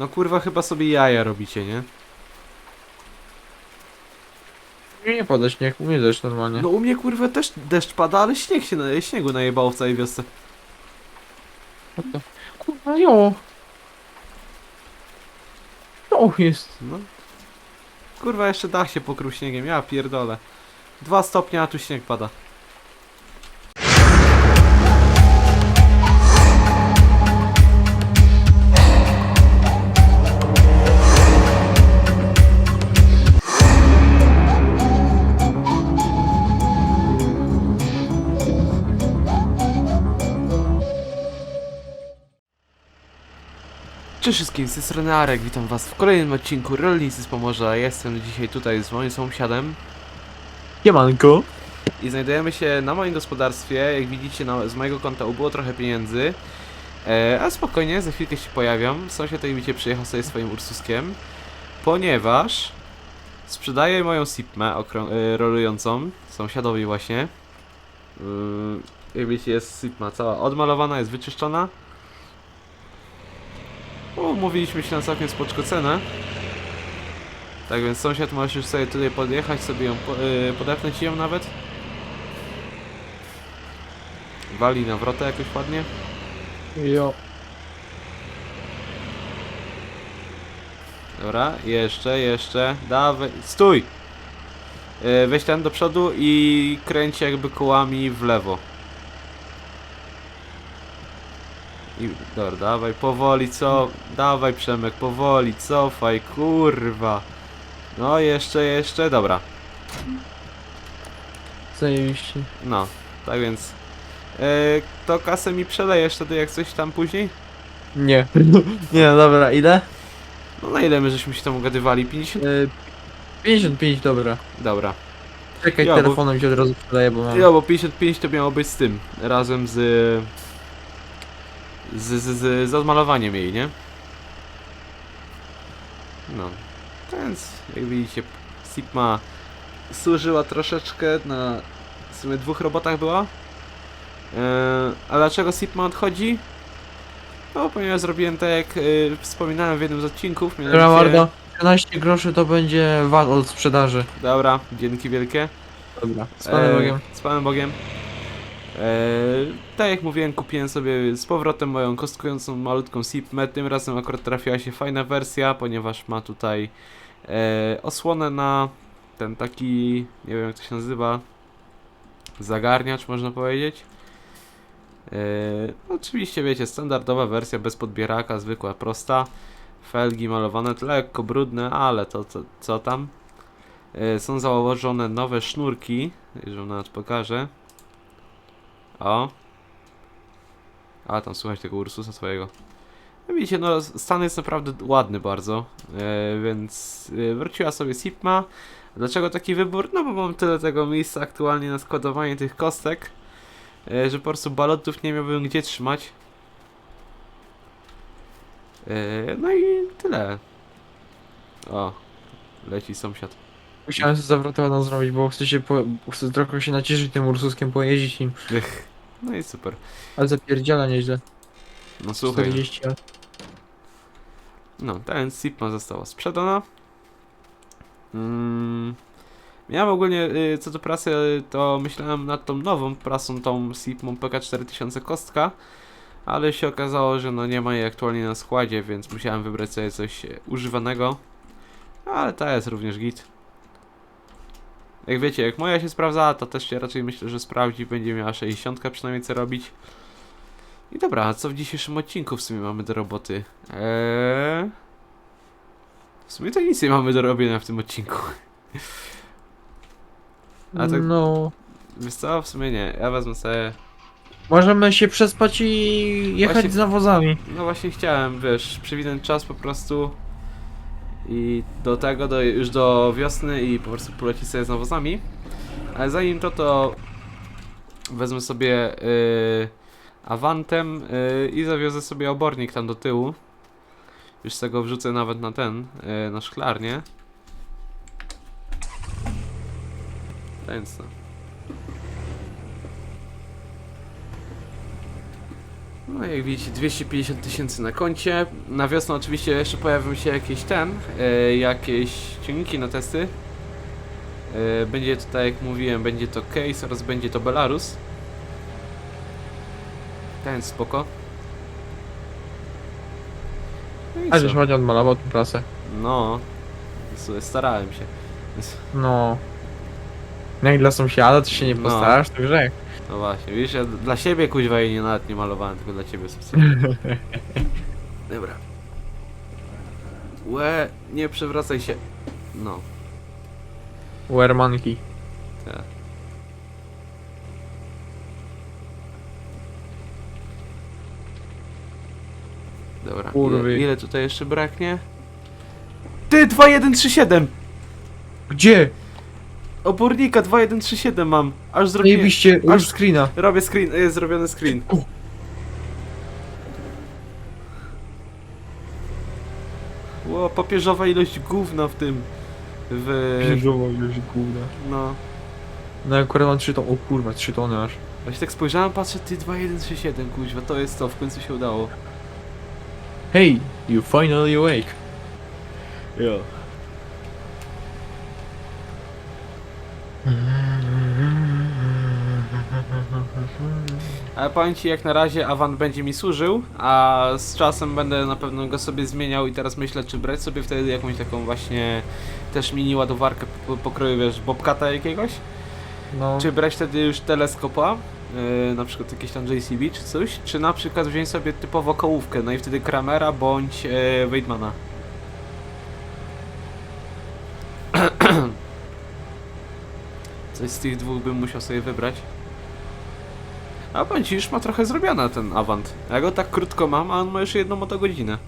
No kurwa, chyba sobie jaja robicie, nie? Nie, nie pada śnieg, u mnie deszcz normalnie. No u mnie kurwa też deszcz pada, ale śnieg się na, śniegu najebało w całej wiosce. Kurwa, jo. Jo, jest. No. Kurwa, jeszcze dach się pokrył śniegiem, ja pierdolę. Dwa stopnie, a tu śnieg pada. Cześć wszystkim, z tej strony Arek, witam was w kolejnym odcinku Rolnicy z Pomorza. Jestem dzisiaj tutaj z moim sąsiadem Siemanko. i znajdujemy się na moim gospodarstwie. Jak widzicie, na, z mojego konta ubyło trochę pieniędzy. E, a spokojnie, za chwilkę się pojawiam. Sąsiad tutaj widzicie przyjechał sobie swoim Ursuskiem, ponieważ sprzedaję moją Sipmę e, rolującą sąsiadowi właśnie. Yy, jak widzicie, jest Sipma cała odmalowana, jest wyczyszczona. Umówiliśmy się na całkiem spoczko cenę. Tak więc sąsiad możesz już sobie tutaj podjechać, sobie ją po, yy, podepnąć ją nawet. Wali na wrotę jakoś ładnie. Jo. Dobra, jeszcze, jeszcze. Dawaj, stój! Yy, weź ten do przodu i kręć jakby kołami w lewo. I, dobra, dawaj, powoli, co? Dawaj Przemek, powoli, cofaj, kurwa. No, jeszcze, jeszcze, dobra. Zajebiście. No, tak więc. Yy, to kasę mi przelejesz wtedy jak coś tam później? Nie. nie, no dobra, ile? No na ile my żeśmy się tam ugadywali? 50? Y, 55, dobra. Dobra. Czekaj, Ja, bo- telefonem się od razu sprzedaję, bo mam... Jo, bo 55 to miało być z tym, razem z... Z, z, z, z odmalowaniem jej, nie? No. Więc, jak widzicie, Sigma służyła troszeczkę na... W sumie dwóch robotach była. Eee, a dlaczego Sigma odchodzi? No, ponieważ zrobiłem tak jak y, wspominałem w jednym z odcinków, Dobra, Mardo. 12 groszy to będzie VAT od sprzedaży. Dobra, dzięki wielkie. Dobra. Z Panem Eee, Bogiem. Z Panem Bogiem. Eee, tak jak mówiłem, kupiłem sobie z powrotem moją kostkującą malutką Sipmę. Tym razem akurat trafiła się fajna wersja, ponieważ ma tutaj eee, osłonę na ten taki, nie wiem jak to się nazywa, zagarniacz można powiedzieć. Eee, oczywiście wiecie, standardowa wersja bez podbieraka, zwykła, prosta. Felgi malowane, to lekko brudne, ale to co, co tam. E, Są założone nowe sznurki, już wam nawet pokażę. O. A, tam słuchać tego Ursusa swojego. No widzicie, no stan jest naprawdę ładny bardzo, e, więc e, wróciła sobie Sipma. Dlaczego taki wybór? No bo mam tyle tego miejsca aktualnie na składowanie tych kostek, e, że po prostu balotów nie miałbym gdzie trzymać. No i tyle. O, leci sąsiad. Musiałem sobie zawrotową zrobić, bo chcę się po... chcę trochę się nacieszyć tym Ursuskiem, pojeździć nim. Ech, no i super. Ale zapierdziela nieźle. No słuchaj, 40 lat. no ten Sipma została sprzedana. Mm, miałem ogólnie, y, co do prasy, to myślałem nad tą nową prasą, tą Sipmą PK4000 kostka, ale się okazało, że no nie ma jej aktualnie na składzie, więc musiałem wybrać sobie coś e, używanego. Ale ta jest również git. Jak wiecie, jak moja się sprawdzała, to też się raczej myślę, że sprawdzi, będzie miała 60 przynajmniej co robić. I dobra, a co w dzisiejszym odcinku w sumie mamy do roboty? Eee... W sumie to nic nie mamy do robienia w tym odcinku. A tak- No... Wiesz co? W sumie nie. Ja wezmę sobie... Możemy się przespać i jechać Właśnie- z nawozami. No właśnie chciałem, wiesz, przewinąć czas po prostu i do tego, do, już do wiosny i po prostu polecić sobie z nawozami. Ale zanim to, to wezmę sobie yy, Avantem yy, i zawiozę sobie obornik tam do tyłu. Już z tego wrzucę nawet na ten, yy, na szklarnię. Więc no. Jak widzicie 250 tysięcy na koncie. Na wiosnę oczywiście jeszcze pojawią się jakieś ten, e, jakieś ciągniki na testy. E, będzie to tak jak mówiłem, będzie to Case oraz będzie to Belarus. Ten spoko. No i A co? żeś ładnie odmalował tą prasę. No, słuchaj, starałem się. No. Jak dla sąsiada, to się nie No. postarasz, to grzech. No właśnie, wiesz, ja dla siebie kuźwa jej nie, nawet nie malowałem, tylko dla ciebie specjalnie. Dobra. Łe, nie przewracaj się. No, Wermanki. tak. Dobra, ile, Kurwy. ile tutaj jeszcze braknie? Ty, 2137! Gdzie? Obornika 2137 mam. Aż zrobiłem. Zajebiście, aż- już screena. Robię screen, jest zrobiony screen. U. Ło, papieżowa ilość gówna w tym. W. Bierzowo już kurwa. No. No akurat mam 3 tony, o kurwa, 3 tony aż. Właśnie tak spojrzałem, patrzę, ty 2137, kuźwa, to jest to, w końcu się udało. Hey, you finally awake. Jo. Ale powiem ci, jak na razie Avant będzie mi służył, a z czasem będę na pewno go sobie zmieniał i teraz myślę, czy brać sobie wtedy jakąś taką właśnie też mini ładowarkę po- pokroju, wiesz, bobkata jakiegoś, No, czy brać wtedy już teleskopa, yy, na przykład jakieś tam JCB czy coś, czy na przykład wziąć sobie typowo kołówkę, no i wtedy Kramera bądź yy, Weidmana. Coś z tych dwóch bym musiał sobie wybrać. A bądź już ma trochę zrobione ten Avant. Ja go tak krótko mam, a on ma już jedną motogodzinę.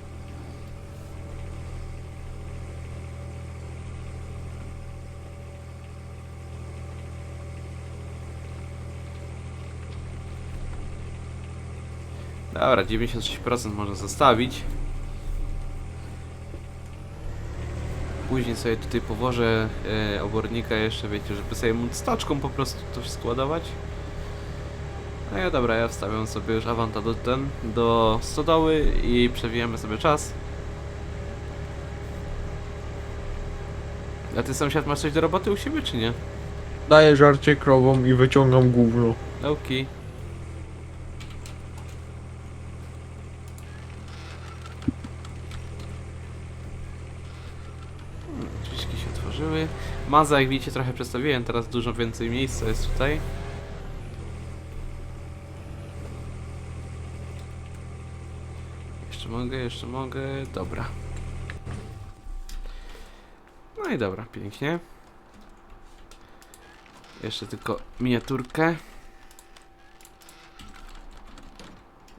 Dobra, 96% można zostawić. Później sobie tutaj położę e, obornika jeszcze, wiecie, żeby sobie móc staczką po prostu to wszystko ładować. No ja dobra, ja wstawiam sobie już Avanta do ten, do stodoły i przewijamy sobie czas. A ty sąsiad masz coś do roboty u siebie, czy nie? daję żarcie krowom i wyciągam gówno. Okej. Hmm, Drzwiczki się otworzyły. Maza, jak widzicie, trochę przestawiłem, teraz dużo więcej miejsca jest tutaj. Jeszcze mogę, jeszcze mogę, dobra. No i dobra, pięknie. Jeszcze tylko miniaturkę.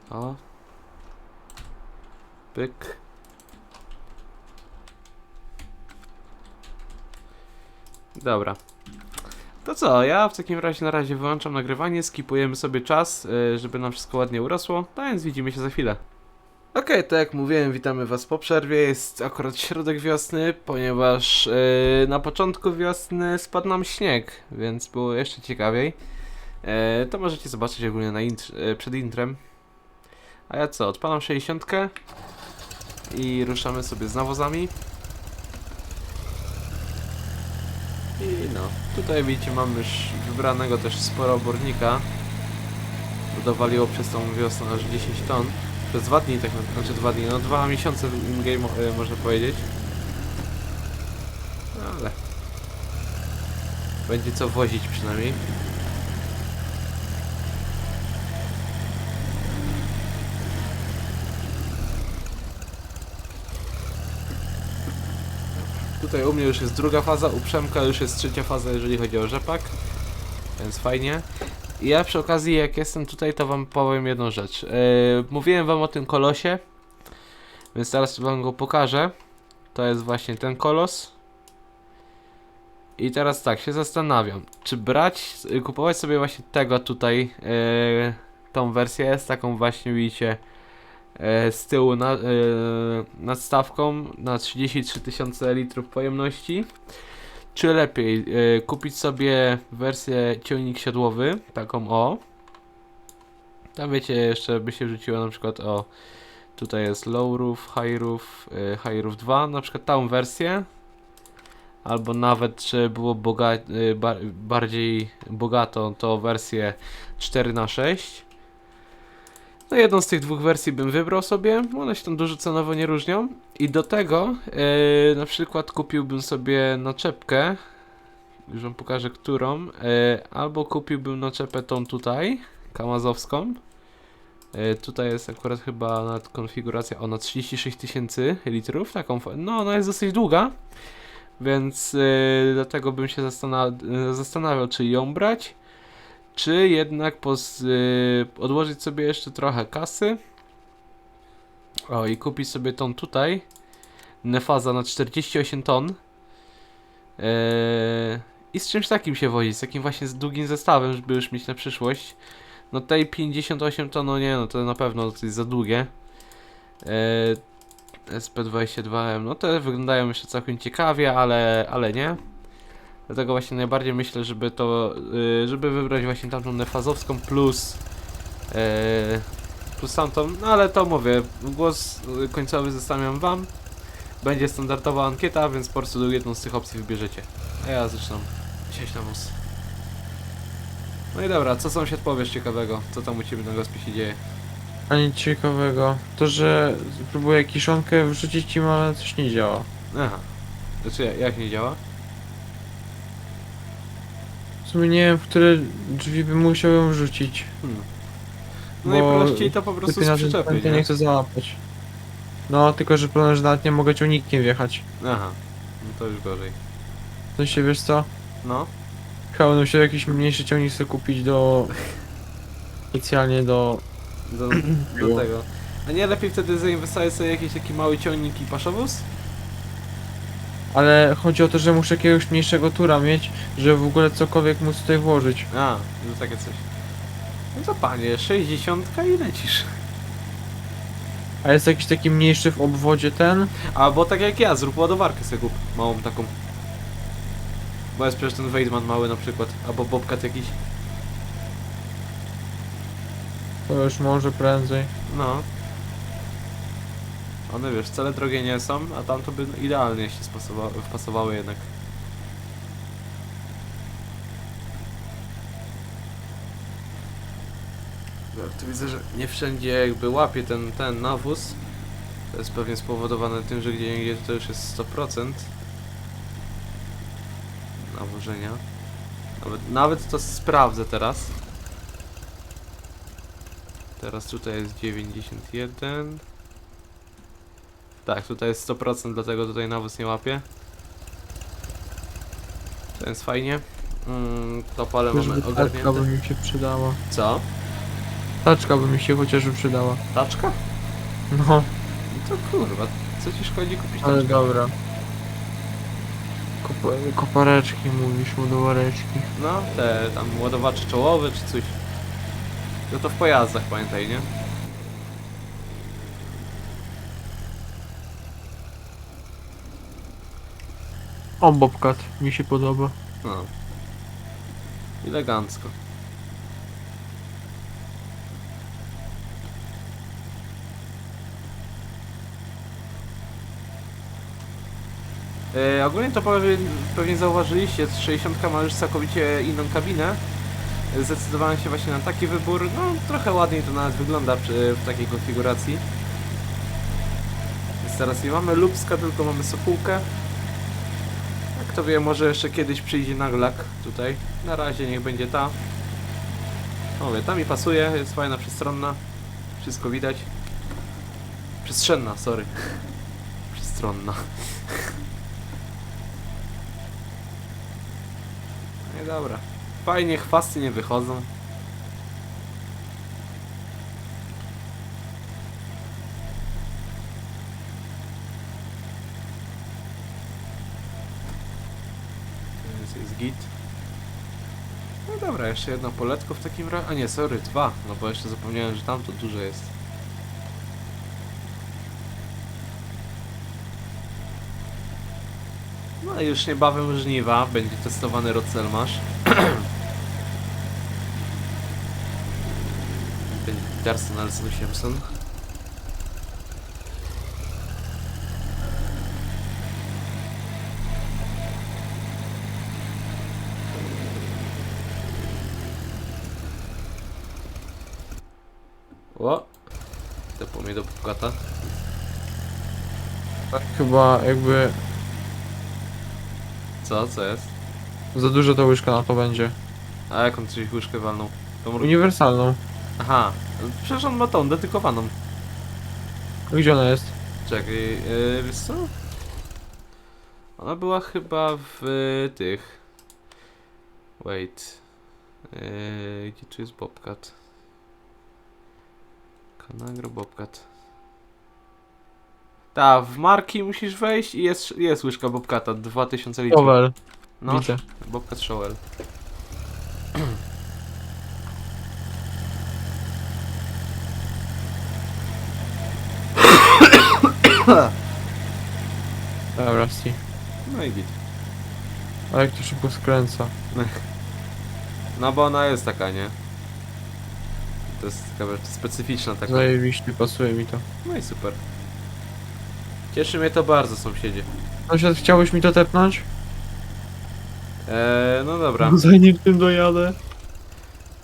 O. Pyk. Dobra. To co, ja w takim razie na razie wyłączam nagrywanie, skipujemy sobie czas, y, żeby nam wszystko ładnie urosło, no więc widzimy się za chwilę. Okej, tak jak mówiłem, witamy Was po przerwie. Jest akurat środek wiosny, ponieważ yy, na początku wiosny spadł nam śnieg, więc było jeszcze ciekawiej. Yy, to możecie zobaczyć ogólnie na intr- yy, przed intrem. A ja co, odpalam 60 i ruszamy sobie z nawozami. I no, tutaj widzicie, mamy już wybranego też sporo obornika. Bo dowaliło przez tą wiosnę aż 10 ton. Przez dwa dni tak naprawdę, znaczy dwa dni, no dwa miesiące in-game e, można powiedzieć. No ale... Będzie co wozić przynajmniej. Tutaj u mnie już jest druga faza, u Przemka już jest trzecia faza, jeżeli chodzi o rzepak. Więc fajnie. Ja przy okazji, jak jestem tutaj, to wam powiem jedną rzecz. Yy, mówiłem wam o tym kolosie, więc teraz wam go pokażę. To jest właśnie ten kolos. I teraz tak, się zastanawiam, czy brać, y, kupować sobie właśnie tego tutaj, yy, tą wersję, jest taką właśnie, widzicie, yy, z tyłu na, yy, nadstawką na 33 tysiące litrów pojemności. Czy lepiej y, kupić sobie wersję ciągnik siodłowy, taką o, Tam wiecie, jeszcze by się rzuciło na przykład o tutaj jest low roof, high roof, y, high roof 2, na przykład tą wersję. Albo nawet, że było boga y, ba bardziej bogato, to wersję 4 na 6 No jedną z tych dwóch wersji bym wybrał sobie, one się tam dużo cenowo nie różnią. I do tego y, na przykład kupiłbym sobie naczepkę, już wam pokażę którą, y, albo kupiłbym naczepę tą tutaj, kamazowską. E, Tutaj jest akurat chyba nawet konfiguracja, ona 36 tysięcy litrów, taką, no ona jest dosyć długa, więc e, dlatego bym się zastana e, zastanawiał, czy ją brać, czy jednak e, odłożyć sobie jeszcze trochę kasy, o i kupić sobie tą tutaj, Nefaza na 48 ton, e, i z czymś takim się wozić, z takim właśnie z długim zestawem, żeby już mieć na przyszłość. No tej 58 to no nie, no to na pewno to jest za długie. E, SP22M, no te wyglądają jeszcze całkiem ciekawie, ale, ale nie. Dlatego właśnie najbardziej myślę, żeby to, y, żeby wybrać właśnie tamtą nefazowską plus e, plus tamtą, no ale to mówię, głos y, końcowy zostawiam wam. Będzie standardowa ankieta, więc po prostu jedną z tych opcji wybierzecie. A ja zaczynam sieć na wóz. No i dobra, co sąsiad powiesz ciekawego? Co tam u ciebie na gospie się dzieje? A nic ciekawego. To, że próbuję kiszonkę wrzucić im, ale coś nie działa. Aha. Znaczy, jak nie działa? Sumie nie wiem, w które drzwi bym musiał ją wrzucić. No Bo najprościej to po prostu Lepiej z na ten przyczepy, pętlę nie? nie chcę załapać. No, tylko że problem, że nawet nie mogę ciągnikiem wjechać. Aha. No to już gorzej. W sensie, wiesz co? No. Chyba będę musiał jakiś mniejszy ciągnik sobie kupić do... Specjalnie do... Do, do tego. A nie lepiej wtedy zainwestować sobie jakiś taki mały ciągnik i paszowóz? Ale chodzi o to, że muszę jakiegoś mniejszego tura mieć, żeby w ogóle cokolwiek móc tutaj włożyć. A, że takie coś. No to panie, 60 i lecisz. A jest jakiś taki mniejszy w obwodzie ten? Albo tak jak ja, zrób ładowarkę sobie kup. Małą taką. Bo jest przecież ten Weidman mały na przykład. Albo Bobcat jakiś. To już może prędzej. No. One wiesz, wcale drogie nie są, a tam to by idealnie się spasowa- wpasowały jednak. No, tu widzę, że nie wszędzie jakby łapie ten, ten nawóz. To jest pewnie spowodowane tym, że gdzie indziej to już jest 100% nawożenia. Nawet, nawet to sprawdzę teraz. Teraz tutaj jest 91. Tak, tutaj jest 100%, dlatego tutaj nawóz nie łapie. To jest fajnie. Mm, to pole mamy Żeby taczka by ogarnięte. mi się przydała. Co? Taczka by mi się chociażby przydała. Taczka? No, No to kurwa, co ci szkodzi kupić ale taczkę? dobra. Kop kopareczki mówisz, ładowareczki. No, te tam ładowacze czołowe czy coś. No to w pojazdach pamiętaj, nie? O, Bobcat mi się podoba. No. Elegancko. E, ogólnie to pewnie, pewnie zauważyliście, 60 ma już całkowicie inną kabinę. Zdecydowałem się właśnie na taki wybór. No, trochę ładniej to nawet wygląda przy, w takiej konfiguracji. Więc teraz nie mamy Lubska, tylko mamy Sokółkę. Kto wie, może jeszcze kiedyś przyjdzie naglak tutaj. Na razie niech będzie ta. Mówię, ta mi pasuje, jest fajna, przestronna. Wszystko widać. Przestrzenna, sorry. Przestronna. No i dobra. Fajnie, chwasty nie wychodzą. Więc jest git. No dobra, jeszcze jedno poletko w takim razie. A nie, sorry, dwa. No bo jeszcze zapomniałem, że tam to duże jest. No i już niebawem żniwa. Będzie testowany Rocelmasz. Będzie Peterson, Nelson, Simpson. O! Tepło mnie do pukata. Tak chyba jakby Co? Co jest? za dużo ta łyżka na to będzie. A jaką coś łyżkę walną? Tą ró- Uniwersalną. Aha, przecież on ma tą dedykowaną. Gdzie ona jest? Czekaj, yy, wiesz co? Ona była chyba w y, tych... Wait. Yy, gdzie tu jest Bobcat? Kanagro Bobcat. Ta, w marki musisz wejść i jest, jest łyżka Bobcata, 2000 litrów. Powel. No, Widzę. Bobcat Showell. Dobra, sti. No i git. A jak to szybko skręca. No bo ona jest taka, nie? To jest taka specyficzna taka. Zajebiście, pasuje mi to. No i super. Cieszy mnie to bardzo, sąsiedzie. Sąsiad, chciałbyś mi to tepnąć? Eee, no dobra. Zanim tym dojadę.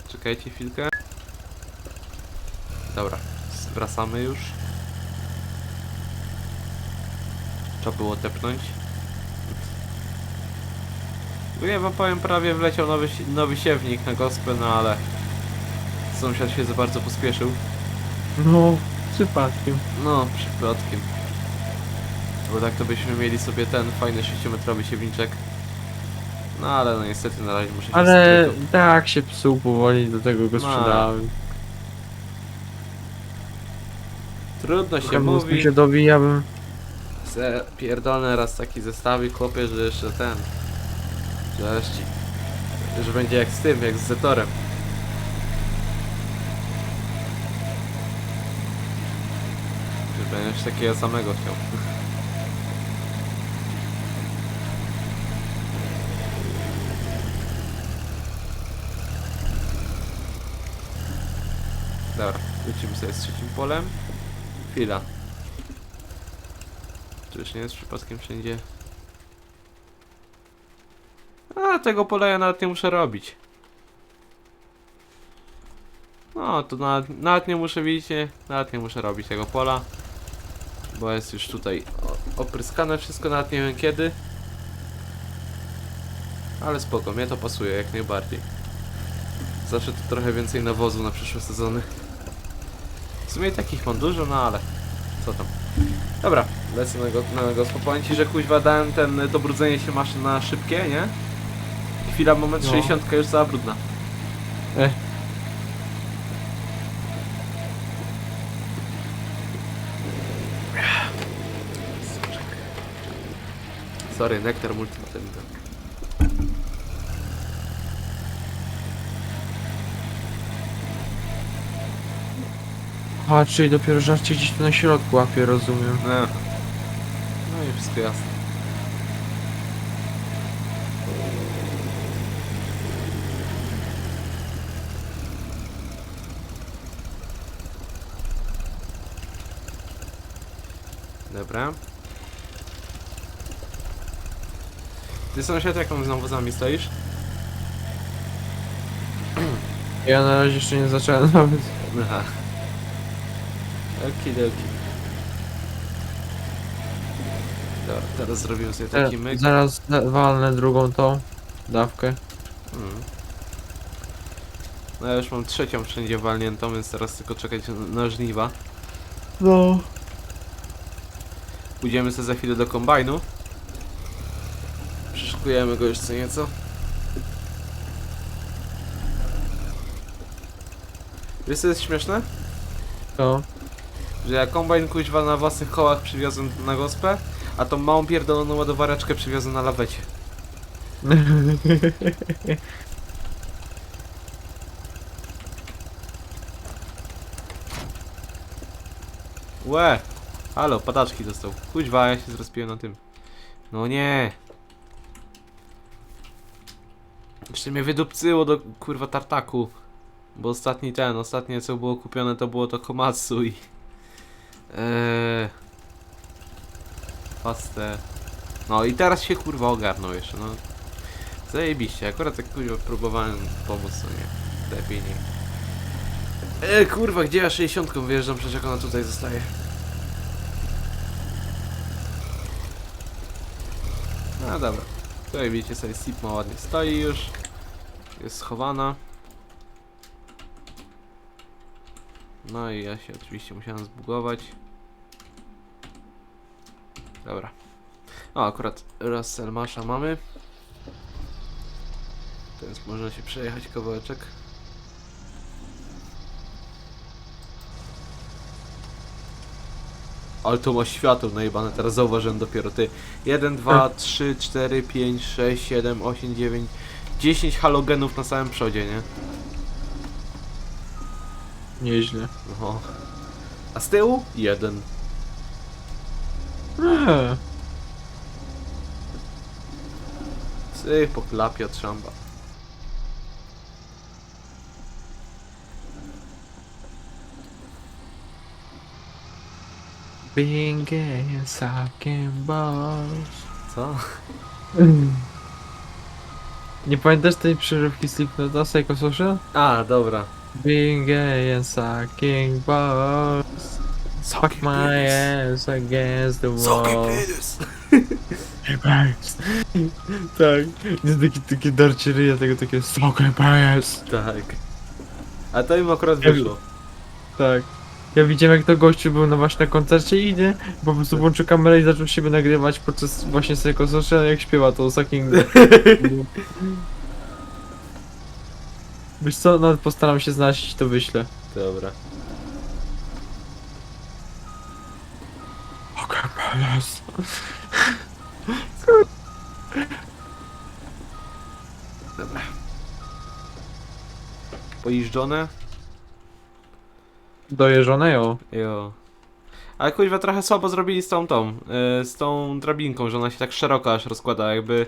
Czekajcie chwilkę. Dobra, wracamy już. Trzeba było tepnąć. No ja wam powiem, prawie wleciał nowy, nowy siewnik na gospę, no ale sąsiad się za bardzo pospieszył. No, przypadkiem. No, przypadkiem. Bo tak to byśmy mieli sobie ten fajny 6-metrowy siewniczek. No ale no niestety na razie muszę się Ale z tak się psuł powoli, do tego go No. sprzedałem. Trudno się Trochę mówi. mi się dobijałbym. Se pierdolny raz taki zestawik chłopie, że jeszcze ten. Że, jeszcze- że będzie jak z tym, jak z Zetorem. Że będziesz takiego samego chciał. Dobra, lecimy sobie z trzecim polem. Chwila. Czyż nie jest przypadkiem wszędzie? A, tego pola ja nawet nie muszę robić. No, to nawet, nawet nie muszę, widzicie, nawet nie muszę robić tego pola. Bo jest już tutaj opryskane wszystko, nawet nie wiem kiedy. Ale spoko, mnie to pasuje jak najbardziej. Zawsze to trochę więcej nawozu na przyszłe sezony. W sumie takich mam dużo, no ale co tam. Dobra, lecę na go, na Powiem ci, że kuźwa dałem ten to brudzenie się maszyn na szybkie, nie? Chwila, moment, No. 60 już cała brudna. Eh. Sorry, nektar multivitaminka. A, czyli dopiero żarcie gdzieś tu na środku łapie, rozumiem. No. no i wszystko jasne. Dobra. Ty sąsiad jaką znowu z nami stoisz? Ja na razie jeszcze nie zacząłem nawet. Aha. Okidoki. Dobra, teraz zrobimy sobie taki Te- myk. Zaraz walnę drugą tą dawkę. Mm. No ja już mam trzecią wszędzie walniętą, więc teraz tylko czekać na, żniwa. No. Pójdziemy sobie za chwilę do kombajnu. Przeszukujemy go co nieco. Wiesz co jest śmieszne? To. Że ja kombajn kuźwa na własnych kołach przywiozłem na gospę, a tą małą pierdoloną ładowareczkę przywiozłem na lawecie. Łe! Halo, padaczki dostał. Kuźwa, ja się zrespiłem na tym. No nie! Jeszcze mnie wydupcyło do kurwa tartaku. Bo ostatni ten, ostatnie co było kupione to było to Komatsu i... Eee... Pastę... No i teraz się kurwa ogarnął jeszcze, no. Zajebiście, akurat jak kurwa próbowałem pomóc, to nie. Lepiej nie. Eee, kurwa, gdzie ja 60 wyjeżdżam, przecież jak ona tutaj zostaje. No dobra. Tutaj widzicie sobie Sipma ładnie stoi już. Jest schowana. No i ja się oczywiście musiałem zbugować. Dobra. O, akurat Russell Masza mamy. Teraz można się przejechać kawałeczek. Ale to ma światło najebane, teraz zauważyłem dopiero ty. 1, 2, 3, 4, 5, 6, 7, 8, 9, 10 halogenów na samym przodzie, nie? Nieźle. No. A z tyłu? Jeden. Eee. Sy po klapie od szamba. Being gay and sucking balls. Co? Nie pamiętasz tej przeżywki Slipknota Psycho Social? A, dobra. Being gay and sucking balls. Fuck my ass against the wall. tak. Jest taki, takie darcie ryja tego takie Sucking ass. Tak. A to im akurat Ja wyszło. Tak. Ja widziałem jak to gościu był na właśnie na koncercie i idzie, po prostu włączył kamerę i zaczął siebie nagrywać podczas właśnie Psycho Social jak śpiewa to Sucking Wiesz co, nawet postaram się znaleźć to wyślę. Dobra. Ass. Dobra. Pojeżdżone? Dojeżdżone ją. Jo. Ale kuźwa trochę słabo zrobili z tą tą, yy, z tą drabinką, że ona się tak szeroko aż rozkłada, jakby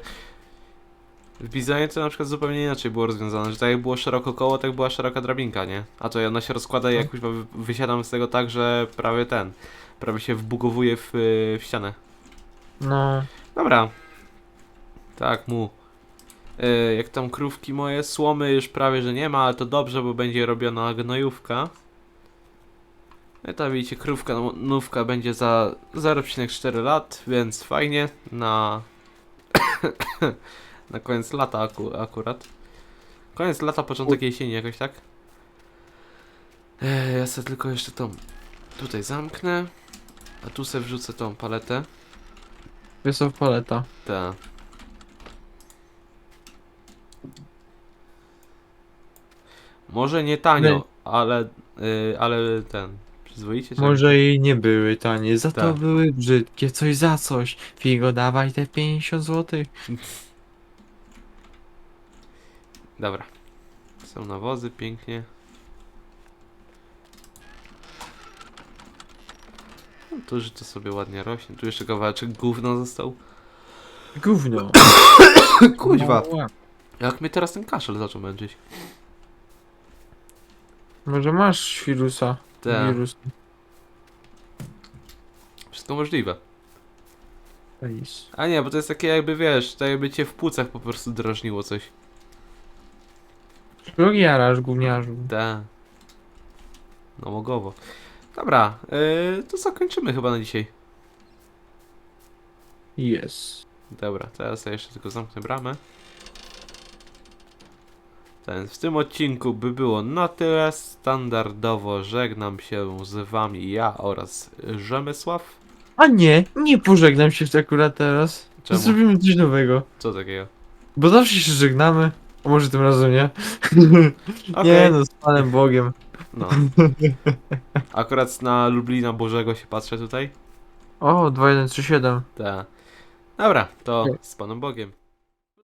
w Bizonie to na przykład zupełnie inaczej było rozwiązane, że tak jak było szeroko koło, tak była szeroka drabinka, nie? A to ona się rozkłada i No. jak kuźwa wy- wysiadam z tego tak, że prawie ten, prawie się wbugowuje w, yy, w ścianę. No. Dobra. Tak mu. Yy, jak tam krówki moje, słomy już prawie, że nie ma, ale to dobrze, bo będzie robiona gnojówka. No i tam widzicie, krówka no- nówka będzie za 0,4 lat, więc fajnie na na koniec lata aku akurat. Koniec lata, początek jesieni jakoś tak. Eee, ja sobie tylko jeszcze tą tutaj zamknę, a tu sobie wrzucę tą paletę. Wysok paleta. Tak. Może nie tanio, Nie. ale, y, ale ten, przyzwoicie? czy- Może i nie były tanie, za to Tak. były brzydkie, coś za coś. Figo, dawaj te 50 zł. Dobra. Są nawozy, pięknie. No, tu życie sobie ładnie rośnie. Tu jeszcze kawałeczek gówna został. Gówno. Kuźwa. Mała. Jak mnie teraz ten kaszel zaczął męczyć. Może masz wirusa. Tak. Wirus. Wszystko możliwe. A nie, bo to jest takie jakby, wiesz, tak jakby cię w płucach po prostu drażniło coś. Drugi jarasz, gówniarzu. Da. No mogowo. Dobra, yy, to zakończymy chyba na dzisiaj. Jest. Dobra, teraz ja jeszcze tylko zamknę bramę. Ten, w tym odcinku by było na tyle. Standardowo żegnam się z wami ja oraz Rzemysław. A nie, nie pożegnam się akurat teraz. Czemu? Zrobimy coś nowego. Co takiego? Bo zawsze się żegnamy. A może tym razem nie? Okej. Nie no, z Panem Bogiem. No. Akurat na Lublina Bożego się patrzę tutaj. O, 2137. Tak. Dobra, to z Panem Bogiem.